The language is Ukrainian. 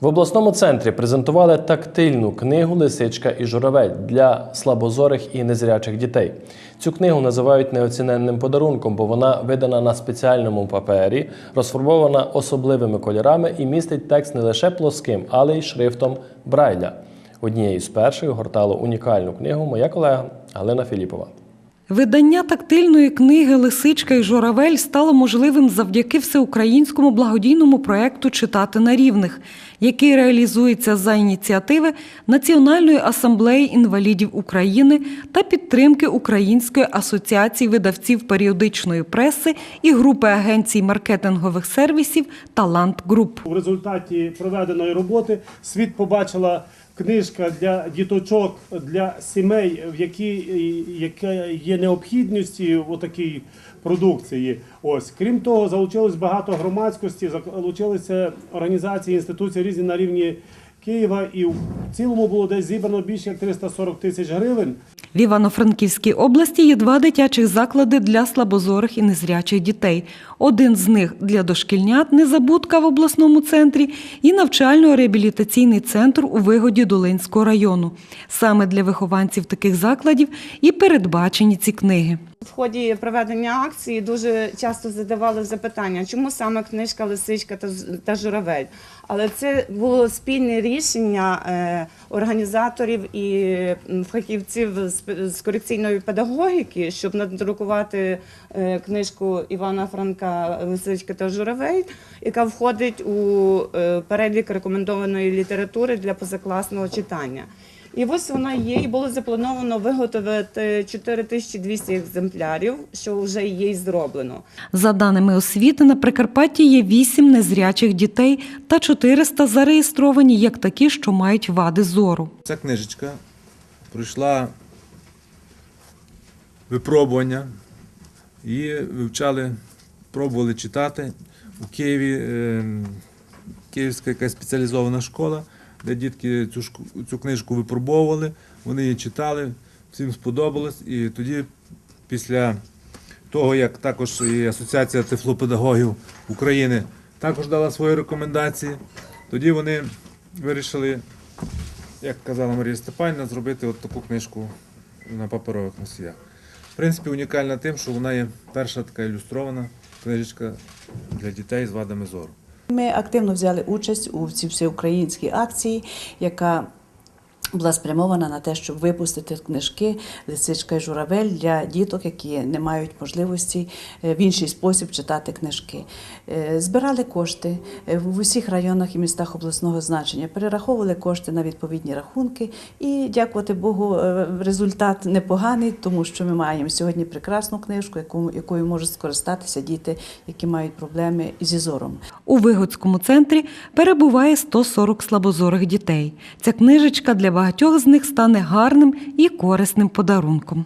В обласному центрі презентували тактильну книгу Лисичка і журавель для слабозорих і незрячих дітей. Цю книгу називають неоціненним подарунком, бо вона видана на спеціальному папері, розфарбована особливими кольорами і містить текст не лише плоским, але й шрифтом Брайля. Однією з перших гортала унікальну книгу моя колега Галина Філіпова. Видання тактильної книги Лисичка і журавель стало можливим завдяки всеукраїнському благодійному проекту Читати на рівних, який реалізується за ініціативи Національної асамблеї інвалідів України та підтримки Української асоціації видавців періодичної преси і групи агенцій маркетингових сервісів Талант Груп. В результаті проведеної роботи світ побачила книжка для діточок, для сімей, в які є необхідності у такій продукції. Ось крім того, залучилось багато громадськості, залучилися організації, інституції різні на рівні Києва, і в цілому було десь зібрано більше як 340 тисяч гривень. В Івано-Франківській області є два дитячих заклади для слабозорих і незрячих дітей. Один з них для дошкільнят незабудка в обласному центрі і навчально-реабілітаційний центр у вигоді Долинського району. Саме для вихованців таких закладів і передбачені ці книги. В ході проведення акції дуже часто задавали запитання, чому саме книжка Лисичка та, журавель. Але це було спільне рішення е, організаторів і фахівців з, корекційної педагогіки, щоб надрукувати е, книжку Івана Франка Лисичка та журавель, яка входить у е, перелік рекомендованої літератури для позакласного читання. І ось вона є, і було заплановано виготовити 4200 екземплярів, що вже є й зроблено. За даними освіти, на Прикарпатті є 8 незрячих дітей та 400 зареєстровані як такі, що мають вади зору. Ця книжечка пройшла випробування, її вивчали, пробували читати. У Києві е, Київська якась спеціалізована школа, де дітки цю, цю книжку випробовували, вони її читали, всім сподобалось. І тоді, після того, як також і Асоціація тифлопедагогів України також дала свої рекомендації, тоді вони вирішили як казала Марія Степанівна, зробити от таку книжку на паперових носіях. В принципі, унікальна тим, що вона є перша така ілюстрована книжечка для дітей з вадами зору. Ми активно взяли участь у цій всеукраїнській акції, яка була спрямована на те, щоб випустити книжки Лисичка і журавель для діток, які не мають можливості е, в інший спосіб читати книжки. Е, Збирали кошти е, в усіх районах і містах обласного значення, перераховували кошти на відповідні рахунки. І, дякувати Богу, результат непоганий, тому що ми маємо сьогодні прекрасну книжку, якою можуть скористатися діти, які мають проблеми зі зором. У Вигодському центрі перебуває 140 слабозорих дітей. Ця книжечка для багатьох з них стане гарним і корисним подарунком.